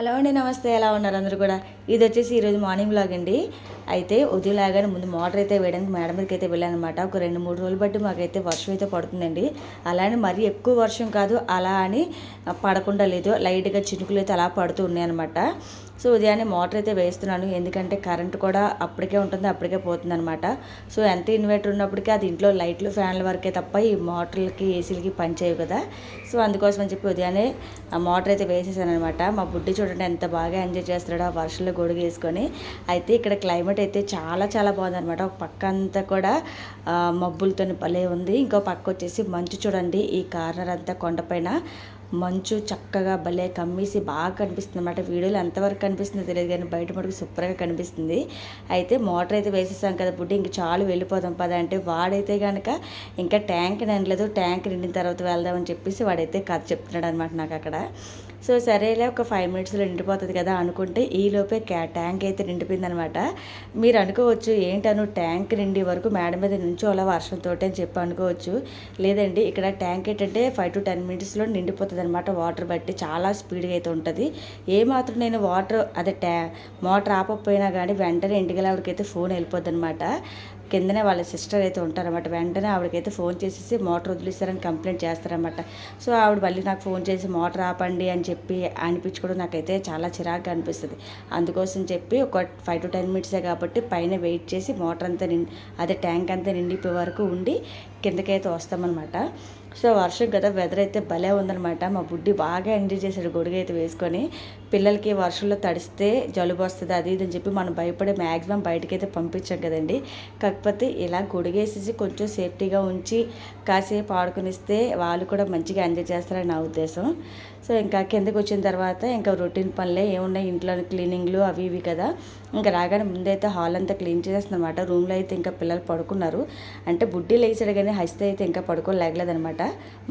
Hello అండి నమస్తే. ఎలా ఉన్నారు అందరూ కూడా? ఇది వచ్చేసి ఈరోజు మార్నింగ్ బ్లాగ్ అండి. అయితే ఉదయం లాగానే ముందు మోటార్ అయితే వేయడానికి మేడం మీదకి అయితే వెళ్ళాను అనమాట ఒక రెండు మూడు రోజులు బట్టి మాకైతే వర్షం అయితే పడుతుందండి. అలానే మరీ ఎక్కువ వర్షం కాదు అలా అని పడకుండా లేదు. లైట్గా చినుకులు అయితే అలా పడుతూ ఉన్నాయన్నమాట. సో ఉదయాన్నే మోటార్ అయితే వేస్తున్నాను. ఎందుకంటే కరెంట్ కూడా అప్పటికే ఉంటుంది అప్పటికే పోతుంది అనమాట సో ఎంత ఇన్వర్టర్ ఉన్నప్పటికీ అది ఇంట్లో లైట్లు ఫ్యాన్ల వరకే తప్ప ఈ మోటార్లకి ఏసీలకి పనిచేయవు కదా. సో అందుకోసం అని చెప్పి ఉదయాన్నే ఆ మోటార్ అయితే వేసేసాను అనమాట మా బుడ్డి చూడండి ఎంత బాగా ఎంజాయ్ చేస్తున్నాడో ఆ వర్షంలో గొడుగు వేసుకొని. అయితే ఇక్కడ క్లైమేట్ అయితే చాలా చాలా బాగుందనమాట ఒక పక్క అంతా కూడా మబ్బులతోని మబ్బులతో భలే ఉంది. ఇంకో పక్క వచ్చేసి మంచు చూడండి. ఈ కార్నర్ అంతా కొండపైన. మంచు చక్కగా భలే కమ్మేసి బాగా కనిపిస్తుంది అనమాట వీడియోలో ఎంతవరకు కనిపిస్తుందో తెలియదు కానీ బయట మటుకు సూపర్గా కనిపిస్తుంది. అయితే మోటార్ అయితే వేసేసాం కదా బుడ్డి ఇంక చాలు వెళ్ళిపోదాం పద అంటే వాడైతే కనుక ఇంకా ట్యాంక్ నిండలేదు ట్యాంక్ నిండిన తర్వాత వెళ్దామని చెప్పేసి వాడైతే కథ చెప్తున్నాడు అనమాట నాకు అక్కడ. సో సరేలే ఒక ఫైవ్ మినిట్స్లో నిండిపోతుంది కదా అనుకుంటే ఈలోపే క్యా ట్యాంక్ అయితే నిండిపోయింది అనమాట మీరు అనుకోవచ్చు ఏంటను ట్యాంక్ నిండి వరకు మేడ మీద నుంచోలా వర్షంతో అని చెప్పి అనుకోవచ్చు. లేదండి ఇక్కడ ట్యాంక్ ఏంటంటే ఫైవ్ టు టెన్ మినిట్స్లో నిండిపోతుంది అనమాట వాటర్ బట్టి చాలా స్పీడ్గా అయితే ఉంటుంది. ఏ మాత్రం నేను వాటర్ అదే ట్యా మోటార్ ఆపకపోయినా కానీ వెంటనే ఇంటికి అయితే ఫోన్ వెళ్ళిపోద్ది అనమాట కిందనే వాళ్ళ సిస్టర్ అయితే ఉంటారన్నమాట. వెంటనే ఆవిడకైతే ఫోన్ చేసేసి మోటార్ వదిలేస్తారని కంప్లైంట్ చేస్తారనమాట సో ఆవిడ మళ్ళీ నాకు ఫోన్ చేసి మోటార్ ఆపండి అని చెప్పి అనిపించుకోవడం నాకైతే చాలా చిరాగ్గా అనిపిస్తుంది. అందుకోసం చెప్పి ఒక ఫైవ్ టు టెన్ మినిట్సే కాబట్టి పైన వెయిట్ చేసి మోటార్ అంతా నిండి అదే ట్యాంక్ అంతా నిండిపోయే వరకు ఉండి కిందకైతే వస్తామన్నమాట. సో వర్షం కదా వెదర్ అయితే భలే ఉందనమాట మా బుడ్డి బాగా ఎంజాయ్ చేశాడు గొడుగు అయితే వేసుకొని. పిల్లలకి వర్షంలో తడిస్తే జలుబు వస్తుంది అది ఇది అని చెప్పి మనం భయపడే మ్యాక్సిమం బయటకి అయితే పంపించాం కదండి. కాకపోతే ఇలా గొడుగేసేసి కొంచెం సేఫ్టీగా ఉంచి కాసేపు ఆడుకునిస్తే వాళ్ళు కూడా మంచిగా ఎంజాయ్ చేస్తారని నా ఉద్దేశం. సో ఇంకా కిందకి వచ్చిన తర్వాత ఇంకా రొటీన్ పనులే ఏమున్నాయి ఇంట్లో క్లీనింగ్లు అవి ఇవి కదా. ఇంకా రాగానే ముందైతే హాల్ అంతా క్లీన్ చేసేస్తున్నమాట రూమ్లో అయితే ఇంకా పిల్లలు పడుకున్నారు. అంటే బుడ్డి లేచాడు కానీ హస్తే అయితే ఇంకా పడుకోలేగలేదనమాట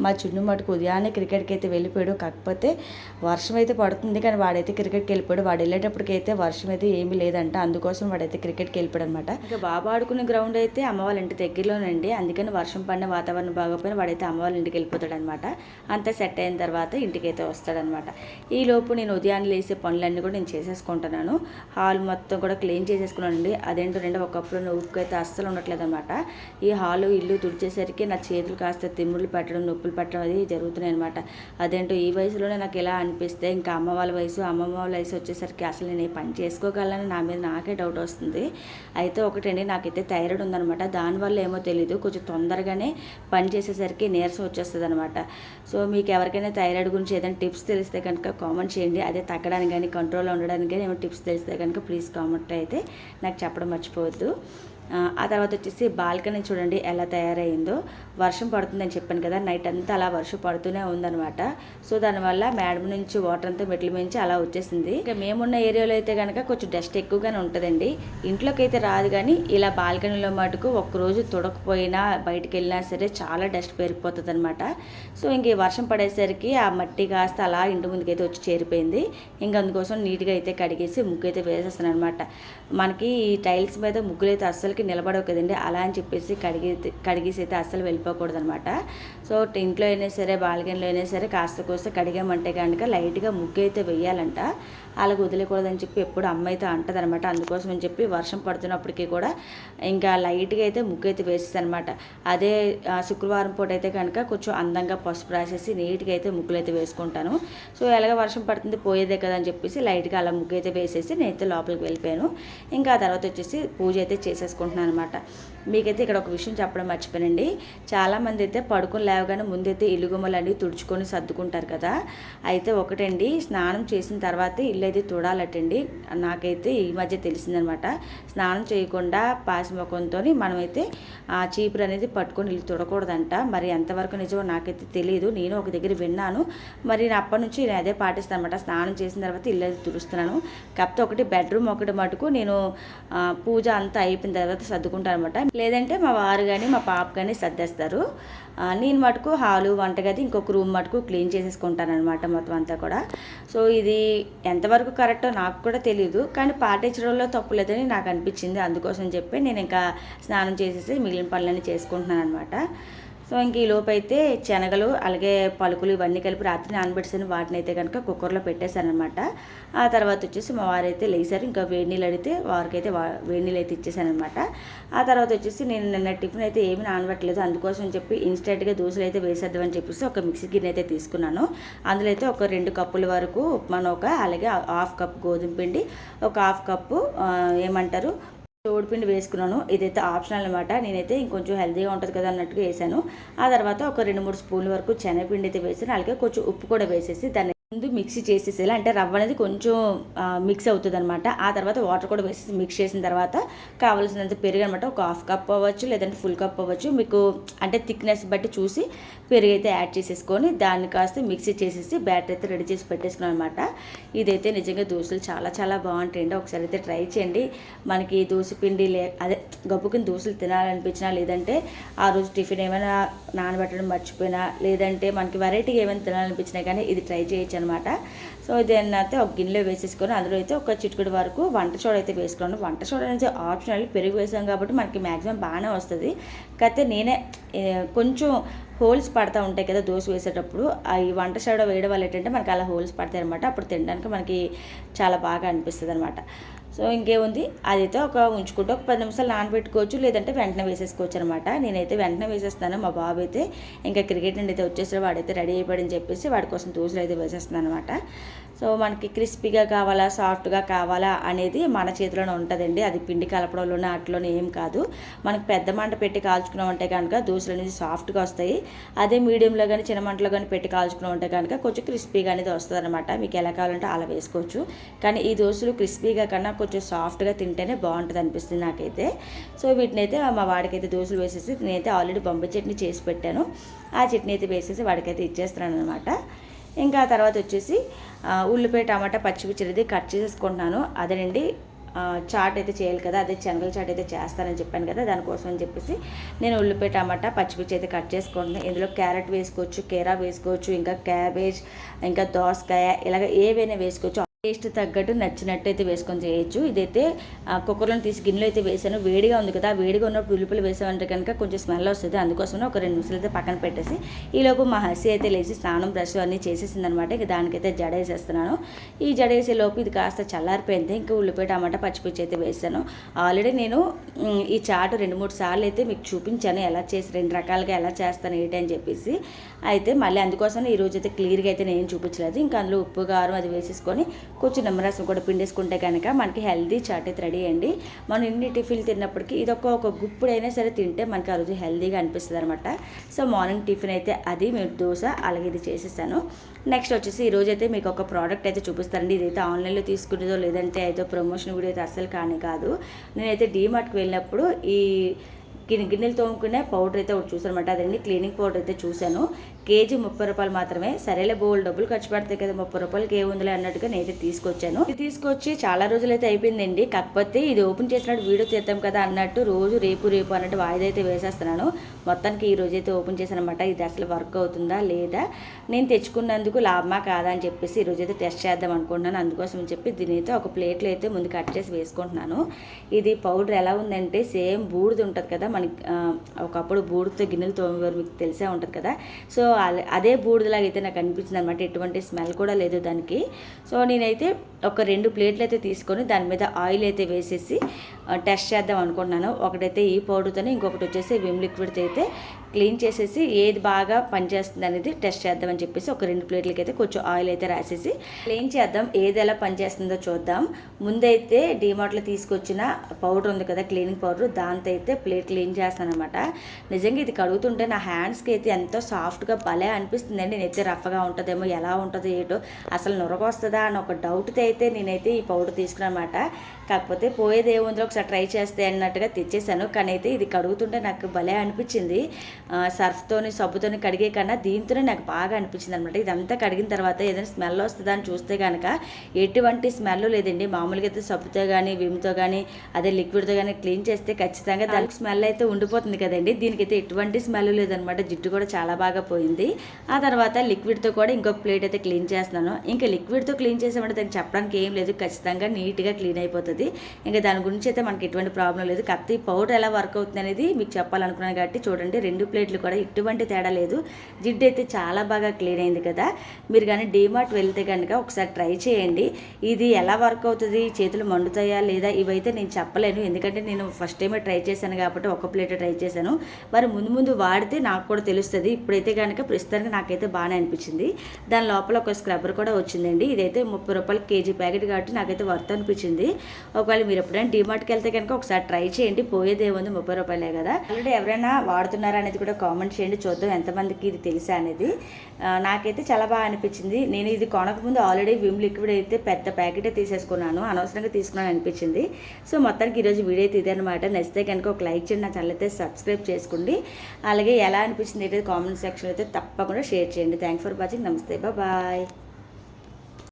మా చిన్ను మటుకు ఉదయాన్నే క్రికెట్కి అయితే వెళ్ళిపోయాడు. కాకపోతే వర్షం అయితే పడుతుంది కానీ వాడైతే క్రికెట్కి వెళ్ళిపోయాడు. వాడు వెళ్ళేటప్పటికైతే వర్షం అయితే ఏమీ లేదంట. అందుకోసం వాడైతే క్రికెట్కి వెళ్ళిపోయాడు అనమాట ఇంకా బాబా ఆడుకునే గ్రౌండ్ అయితే అమ్మ వాళ్ళ ఇంటి దగ్గరలోనండి. అందుకని వర్షం పడిన వాతావరణం బాగోపోయిన వాడైతే అమ్మ వాళ్ళ ఇంటికి వెళ్ళిపోతాడు అనమాట అంతా సెట్ అయిన తర్వాత ఇంటికి అయితే వస్తాడనమాట. ఈ లోపు నేను ఉదయాన్నే లేసే పనులన్నీ కూడా నేను చేసేసుకుంటున్నాను. హాల్ మొత్తం కూడా క్లీన్ చేసేసుకున్నానండి. రెండు ఒకప్పుడు ఉప్పు అయితే అస్సలు ఉండట్లేదు అనమాట ఈ హాలు ఇల్లు తుడిచేసరికి నా చేతులు కాస్త తిమ్ములు పెట్టడం నొప్పులు పెట్టడం అది జరుగుతున్నాయి అనమాట అదేంటో ఈ వయసులోనే నాకు ఎలా అనిపిస్తే ఇంకా అమ్మ వాళ్ళ వయసు అమ్మమ్మ వాళ్ళ వయసు వచ్చేసరికి అసలు నేను ఈ పని చేసుకోగలను నా మీద నాకే డౌట్ వస్తుంది. అయితే ఒకటండి నాకైతే థైరాయిడ్ ఉందనమాట. దానివల్ల ఏమో తెలీదు. కొంచెం తొందరగానే పని చేసేసరికి నీరసం వచ్చేస్తుంది అనమాట సో మీకు ఎవరికైనా థైరాయిడ్ గురించి ఏదైనా టిప్స్ తెలిస్తే కనుక కామెంట్ చేయండి. అదే తగ్గడానికి కానీ కంట్రోల్లో ఉండడానికి కానీ ఏమైనా టిప్స్ తెలిస్తే కనుక ప్లీజ్ కామెంట్ అయితే నాకు చెప్పడం మర్చిపోవద్దు. ఆ, తర్వాత వచ్చేసి బాల్కనీ చూడండి ఎలా తయారైందో. వర్షం పడుతుందని చెప్పాను కదా నైట్ అంతా అలా వర్షం పడుతూనే ఉందనమాట సో దానివల్ల మేడం నుంచి వాటర్ అంతా మెట్ల మించి అలా వచ్చేసింది. ఇంకా మేమున్న ఏరియాలో అయితే కనుక కొంచెం డస్ట్ ఎక్కువగానే ఉంటుందండి. ఇంట్లోకి అయితే రాదు కానీ ఇలా బాల్కనీలో మటుకు ఒక్కరోజు తుడకపోయినా బయటకు వెళ్ళినా సరే చాలా డస్ట్ పెరిగిపోతుంది అనమాట సో ఇంక వర్షం పడేసరికి ఆ మట్టి కాస్త అలా ఇంటి ముందుకైతే వచ్చి చేరిపోయింది. ఇంకా అందుకోసం నీట్గా అయితే కడిగేసి ముగ్గు అయితే వేసేస్తాను అనమాట మనకి ఈ టైల్స్ మీద ముగ్గులు అయితే అస్సలకి నిలబడవు కదండి. అలా అని చెప్పేసి కడిగి కడిగేసి అయితే అస్సలు వెళ్ళిపోకూడదనమాట. సో ఇంట్లో అయినా సరే బాల్కనీలో అయినా సరే కాస్త కోస్త కడిగామంటే కనుక లైట్గా ముగ్గు అయితే వేయాలంట అలాగ వదిలేకూడదని చెప్పి ఎప్పుడు అమ్మ అయితే అంటదనమాట. అందుకోసం అని చెప్పి వర్షం పడుతున్నప్పటికీ కూడా ఇంకా లైట్గా అయితే ముగ్గు అయితే వేసేస్తాను అనమాట అదే ఆ, శుక్రవారం పూట అయితే కనుక కొంచెం అందంగా పసుపు రాసేసి నీట్గా అయితే ముగ్గులు అయితే వేసుకుంటాను. సో ఎలాగ వర్షం పడుతుంది పోయేదే కదా అని చెప్పేసి లైట్గా అలా ముగ్గు అయితే వేసేసి నేనైతే లోపలికి వెళ్ళిపోయాను. ఇంకా ఆ తర్వాత వచ్చేసి పూజ అయితే చేసుకుంటున్నాను అనమాట మీకైతే ఇక్కడ ఒక విషయం చెప్పడం మర్చిపోయానండి. చాలామంది అయితే పడుకొని లేవగానే ముందైతే ఇల్లుగుమ్మలన్నీ తుడుచుకొని సర్దుకుంటారు కదా. అయితే ఒకటండి స్నానం చేసిన తర్వాత ఇల్లు అయితే తుడాలటండి. నాకైతే ఈ మధ్య తెలిసిందనమాట స్నానం చేయకుండా పాసిముఖంతో మనమైతే ఆ చీపురు అనేది పట్టుకొని ఇల్లు తుడకూడదంట. మరి ఎంతవరకు నిజమో నాకైతే తెలియదు నేను ఒక దగ్గర విన్నాను. మరి నేను అప్పటి నుంచి నేను అదే పాటిస్తాను అనమాట స్నానం చేసిన తర్వాత ఇల్లు అయితే తుడుస్తున్నాను. కాకపోతే ఒకటి బెడ్రూమ్ ఒకటి మటుకు నేను పూజ అంతా అయిపోయిన తర్వాత సర్దుకుంటాను అనమాట లేదంటే మా వారు కానీ మా పాప కానీ సర్దేస్తారు. నేను మటుకు హాలు వంటగది ఇంకొక రూమ్ మటుకు క్లీన్ చేసేసుకుంటాను అనమాట మొత్తం అంతా కూడా. సో ఇది ఎంతవరకు కరెక్టో నాకు కూడా తెలియదు కానీ పాటించడంలో తప్పు లేదని నాకు అనిపించింది. అందుకోసం చెప్పి నేను ఇంకా స్నానం చేసేసి మిగిలిన పనులన్నీ చేసుకుంటున్నాను అనమాట సో ఇంక ఈ అయితే శనగలు అలాగే పలుకులు ఇవన్నీ కలిపి రాత్రి నానబెట్టేసిన. వాటిని అయితే కనుక కుక్కర్లో పెట్టేశాను అనమాట ఆ తర్వాత వచ్చేసి మా వారైతే లేచారు ఇంకా వేడి నీళ్ళు అడిగితే వారికైతే వేడి నీళ్ళు అయితే ఇచ్చేసాను అనమాట ఆ తర్వాత వచ్చేసి నేను నిన్న టిఫిన్ అయితే ఏమి నానబెట్టలేదు. అందుకోసం చెప్పి ఇన్స్టెంట్గా దోశలు అయితే వేసేద్దామని చెప్పేసి ఒక మిక్సీ గిన్నె అయితే తీసుకున్నాను. అందులో అయితే ఒక రెండు కప్పుల వరకు ఉప్మా ఒక అలాగే హాఫ్ కప్ గోధుమ పిండి ఒక హాఫ్ కప్పు ఏమంటారు? తోడుపిండి వేసుకున్నాను. ఇదైతే ఆప్షనల్ అనమాట నేనైతే ఇంకొంచెం హెల్తీగా ఉంటుంది కదా అన్నట్టుగా వేసాను. ఆ తర్వాత ఒక రెండు మూడు స్పూన్ల వరకు శనగపిండి అయితే వేసాను. అలాగే కొంచెం ఉప్పు కూడా వేసేసి దాన్ని ముందు మిక్సీ చేసేసేలా అంటే రవ్వ అనేది కొంచెం మిక్స్ అవుతుంది అనమాట ఆ తర్వాత వాటర్ కూడా వేసేసి మిక్స్ చేసిన తర్వాత కావాల్సినంత పెరుగు అనమాట ఒక హాఫ్ కప్ అవ్వచ్చు లేదంటే ఫుల్ కప్ అవ్వచ్చు. మీకు అంటే థిక్నెస్ బట్టి చూసి పెరుగు అయితే యాడ్ చేసేసుకొని దాన్ని కాస్త మిక్సీ చేసేసి బ్యాటర్ అయితే రెడీ చేసి పెట్టేసుకున్నాను అనమాట ఇదైతే నిజంగా దోశలు చాలా చాలా బాగుంటాయండి. ఒకసారి అయితే ట్రై చేయండి. మనకి దోశ పిండి లే అదే గబ్బుకిన దోశలు తినాలనిపించినా లేదంటే ఆ రోజు టిఫిన్ ఏమైనా నానబెట్టడం మర్చిపోయినా లేదంటే మనకి వెరైటీగా ఏమైనా తినాలనిపించినా కానీ ఇది ట్రై చేయొచ్చు అనమాట సో ఇది అయితే ఒక గిన్నెలో వేసేసుకొని అందులో అయితే ఒక చిటికెడు వరకు వంట సోడా అయితే వేసుకున్నాను వంట సోడా అనేది ఆప్షనల్ పెరుగు వేసాం కాబట్టి మనకి మ్యాక్సిమం బాగానే వస్తుంది. కాకపోతే నేనే కొంచెం హోల్స్ పడతా ఉంటాయి కదా దోశ వేసేటప్పుడు. ఆ ఈ వంట సోడా వేయడం వల్ల ఏంటంటే మనకి అలా హోల్స్ పడతాయి అనమాట అప్పుడు తినడానికి మనకి చాలా బాగా అనిపిస్తుంది అనమాట సో ఇంకేముంది? అదైతే ఒక ఉంచుకుంటే ఒక పది నిమిషాలు నానబెట్టుకోవచ్చు లేదంటే వెంటనే వేసేసుకోవచ్చు అనమాట నేనైతే వెంటనే వేసేస్తాను మా బాబు అయితే ఇంకా క్రికెట్ నుండి అయితే వచ్చేసాడు. వాడైతే రెడీ అయిపోయాడని చెప్పేసి వాడి కోసం దోశలు అయితే వేసేస్తున్నాను అనమాట సో మనకి క్రిస్పీగా కావాలా సాఫ్ట్గా కావాలా అనేది మన చేతిలోనే ఉంటుందండి. అది పిండి కలపడంలోనే అట్లోనే ఏం కాదు. మనకి పెద్ద మంట పెట్టి కాల్చుకున్నాం అంటే కనుక దోశలు అనేది సాఫ్ట్గా వస్తాయి. అదే మీడియంలో కానీ చిన్న మంటలో కానీ పెట్టి కాల్చుకున్నాం అంటే కనుక కొంచెం క్రిస్పీగా అనేది వస్తుంది అనమాట మీకు ఎలా కావాలంటే అలా వేసుకోవచ్చు. కానీ ఈ దోశలు క్రిస్పీగా కన్నా కొంచెం సాఫ్ట్గా తింటేనే బాగుంటుంది అనిపిస్తుంది నాకైతే. సో వీటిని అయితే మా వాడికైతే దోశలు వేసేసి నేనైతే ఆల్రెడీ బొంబ చట్నీ చేసి పెట్టాను. ఆ చట్నీ అయితే వేసేసి వాడికైతే ఇచ్చేస్తున్నాను అనమాట ఇంకా తర్వాత వచ్చేసి ఉల్లిపాయ టమాటా పచ్చిమిర్చిది కట్ చేసేసుకుంటున్నాను. అదేనండి చాట్ అయితే చేయాలి కదా అదే చెనగల చాట్ అయితే చేస్తానని చెప్పాను కదా దానికోసం అని చెప్పేసి నేను ఉల్లిపాయ టమాటా పచ్చిమిర్చి అయితే కట్ చేసుకుంటున్నాను. ఇందులో క్యారెట్ వేసుకోవచ్చు కేరా వేసుకోవచ్చు ఇంకా క్యాబేజ్ ఇంకా దోసకాయ ఇలాగ ఏవైనా వేసుకోవచ్చు. టేస్ట్ తగ్గట్టు నచ్చినట్టు అయితే వేసుకొని చేయొచ్చు. ఇదైతే ఆ, కుక్కర్లో తీసి గిన్నెలో అయితే వేసాను వేడిగా ఉంది కదా వేడిగా ఉన్నప్పుడు ఉల్లిపాయలు వేసామంటే కనుక కొంచెం స్మెల్ వస్తుంది. అందుకోసమే ఒక రెండు నిమిషాలు అయితే పక్కన పెట్టేసి ఈలోపు మా హసి అయితే లేచి స్నానం బ్రష్ అన్నీ చేసేసింది అనమాట ఇక దానికైతే జడ వేసేస్తున్నాను. ఈ జడ వేసే లోపు ఇది కాస్త చల్లారిపోయింది. ఇంకా ఉల్లిపాయ టమాటా పచ్చిపిచ్చి అయితే వేసాను. ఆల్రెడీ నేను ఈ చాటు రెండు మూడు సార్లు అయితే మీకు చూపించాను. ఎలా చేసి రెండు రకాలుగా ఎలా చేస్తాను ఏంటి అని చెప్పేసి. అయితే మళ్ళీ అందుకోసం ఈ రోజు అయితే క్లియర్గా అయితే నేను చూపించలేదు. ఇంకా అందులో ఉప్పు కారం అది వేసేసుకొని కొంచెం నిమ్మరసం కూడా పిండేసుకుంటే కనుక మనకి హెల్దీ చాట్ అయితే రెడీ అండి. మనం ఇన్ని టిఫిన్లు తిన్నప్పటికీ ఇది ఒక ఒక గుప్పుడైనా సరే తింటే మనకి ఆ రోజు హెల్దీగా అనిపిస్తుంది అనమాట సో మార్నింగ్ టిఫిన్ అయితే అది మేము దోశ అలాగే ఇది చేసేసాను. నెక్స్ట్ వచ్చేసి ఈరోజైతే అయితే మీకు ఒక ప్రోడక్ట్ అయితే చూపిస్తారండి ఇదైతే ఆన్లైన్లో తీసుకునేదో లేదంటే అయితే ప్రమోషన్ వీడియో అయితే అస్సలు కానీ కాదు. నేనైతే డీమార్ట్కి వెళ్ళినప్పుడు ఈ గిన్నె గిన్నెలు తోముకునే పౌడర్ అయితే ఒకటి చూసాను అనమాట. అదండి క్లీనింగ్ పౌడర్ అయితే చూశాను. కేజీ ముప్పై రూపాయలు మాత్రమే. సరేలే బోల్ డబ్బులు ఖర్చు పెడతాయి కదా ముప్పై రూపాయలకి ఏముందిలే అన్నట్టుగా నేనైతే తీసుకొచ్చాను. ఇది తీసుకొచ్చి చాలా రోజులు అయితే అయిపోయిందండి. కాకపోతే ఇది ఓపెన్ చేసినట్టు వీడియో తీద్దాం కదా అన్నట్టు రోజు రేపు రేపు అన్నట్టు వాయిదా అయితే వేసేస్తున్నాను. మొత్తానికి ఈ రోజు అయితే ఓపెన్ చేశానమాట ఇది అసలు వర్క్ అవుతుందా లేదా? నేను తెచ్చుకున్నందుకు లాభమా కాదా అని చెప్పేసి ఈ రోజు అయితే టెస్ట్ చేద్దాం అనుకుంటున్నాను. అందుకోసం అని చెప్పి దీని అయితే ఒక ప్లేట్లో అయితే ముందు కట్ చేసి వేసుకుంటున్నాను. ఇది పౌడర్ ఎలా ఉందంటే సేమ్ బూడిద ఉంటుంది కదా మనకి ఒకప్పుడు బూడిదతో గిన్నెలు తోమేవారు మీకు తెలిసే ఉంటుంది కదా. సో అదే బూడిదలాగా అయితే నాకు అనిపించింది అనమాట ఎటువంటి స్మెల్ కూడా లేదు దానికి. సో నేనైతే ఒక రెండు ప్లేట్లు అయితే తీసుకొని దాని మీద ఆయిల్ అయితే వేసేసి టెస్ట్ చేద్దాం అనుకుంటున్నాను. ఒకటైతే ఈ పౌడర్తోనే ఇంకొకటి వచ్చేసి విమ్ లిక్విడ్తో అయితే క్లీన్ చేసేసి ఏది బాగా పనిచేస్తుంది అనేది టెస్ట్ చేద్దామని చెప్పేసి ఒక రెండు ప్లేట్లకి అయితే కొంచెం ఆయిల్ అయితే రాసేసి క్లీన్ చేద్దాం. ఏది ఎలా పనిచేస్తుందో చూద్దాం. ముందైతే డీమార్ట్లో తీసుకొచ్చిన పౌడర్ ఉంది కదా క్లీనింగ్ పౌడర్. దాంతో అయితే ప్లేట్ క్లీన్ చేస్తాను అనమాట నిజంగా ఇది కడుగుతుంటే నా హ్యాండ్స్కి అయితే ఎంతో సాఫ్ట్గా భలే అనిపిస్తుందండి. నేనైతే రఫ్గా ఉంటుందేమో ఎలా ఉంటుందో ఏటో అసలు నొరగొస్తుందా అని ఒక డౌట్తో అయితే నేనైతే ఈ పౌడర్ తీసుకున్నాను అనమాట కాకపోతే పోయేది ఏముందో ఒకసారి ట్రై చేస్తే అన్నట్టుగా తెచ్చేసాను. కానీ అయితే ఇది కడుగుతుంటే నాకు భలే అనిపించింది. సర్ఫ్తోని సబ్బుతోని కడిగే కన్నా దీంతోనే నాకు బాగా అనిపించింది అనమాట ఇదంతా కడిగిన తర్వాత ఏదైనా స్మెల్ వస్తుందా అని చూస్తే కనుక ఎటువంటి స్మెల్ లేదండి. మామూలుగా అయితే సబ్బుతో కానీ విమ్తో కానీ అదే లిక్విడ్తో కానీ క్లీన్ చేస్తే ఖచ్చితంగా దానికి స్మెల్ అయితే ఉండిపోతుంది కదండి. దీనికైతే ఎటువంటి స్మెల్ లేదనమాట జిడ్డు కూడా చాలా బాగా పోయింది. ఆ తర్వాత లిక్విడ్తో కూడా ఇంకొక ప్లేట్ అయితే క్లీన్ చేస్తున్నాను. ఇంకా లిక్విడ్తో క్లీన్ చేసామంటే దానికి చెప్పడానికి ఏం లేదు. ఖచ్చితంగా నీట్గా క్లీన్ అయిపోతుంది. ఇంకా దాని గురించి అయితే మనకి ఎటువంటి ప్రాబ్లం లేదు. ఈ పౌడర్ ఎలా వర్క్ అవుతుంది అనేది మీకు చెప్పాలనుకున్నాను కాబట్టి చూడండి. రెండు ప్లేట్ ప్లేట్లు కూడా ఎటువంటి తేడా లేదు. జిడ్డు అయితే చాలా బాగా క్లీన్ అయింది కదా. మీరు కానీ డీమార్ట్ వెళ్తే కనుక ఒకసారి ట్రై చేయండి. ఇది ఎలా వర్క్ అవుతుంది? చేతులు మండుతాయా లేదా? ఇవైతే నేను చెప్పలేను. ఎందుకంటే నేను ఫస్ట్ టైమే ట్రై చేశాను కాబట్టి ఒక ప్లేట్ ట్రై చేశాను. మరి ముందు ముందు వాడితే నాకు కూడా తెలుస్తుంది. ఇప్పుడైతే కనుక ప్రస్తుతానికి నాకైతే బాగానే అనిపించింది. దాని లోపల ఒక స్క్రబ్బర్ కూడా వచ్చిందండి. ఇదైతే ముప్పై రూపాయలు కేజీ ప్యాకెట్ కాబట్టి నాకైతే వర్త్ అనిపించింది. ఒకవేళ మీరు ఎప్పుడైనా డిమార్ట్కి వెళ్తే కనుక ఒకసారి ట్రై చేయండి. పోయేదేముంది ముప్పై రూపాయలే కదా. ఆల్రెడీ ఎవరైనా వాడుతున్నారా అనేది కూడా కామెంట్ చేయండి చూద్దాం ఎంతమందికి ఇది తెలుసా అనేది. నాకైతే చాలా బాగా అనిపించింది. నేను ఇది కొనకముందు ఆల్రెడీ విమ్ లిక్విడ్ అయితే పెద్ద ప్యాకెటే తీసేసుకున్నాను. అనవసరంగా తీసుకున్నాను అనిపించింది. సో మొత్తానికి ఈరోజు వీడియో అయితే ఇదే అనమాట నచ్చితే కనుక ఒక లైక్ చేయండి నా ఛానల్ అయితే సబ్స్క్రైబ్ చేసుకోండి. అలాగే ఎలా అనిపించింది అయితే కామెంట్ సెక్షన్ అయితే తప్పకుండా షేర్ చేయండి. థ్యాంక్స్ ఫర్ వాచింగ్ నమస్తే బాయ్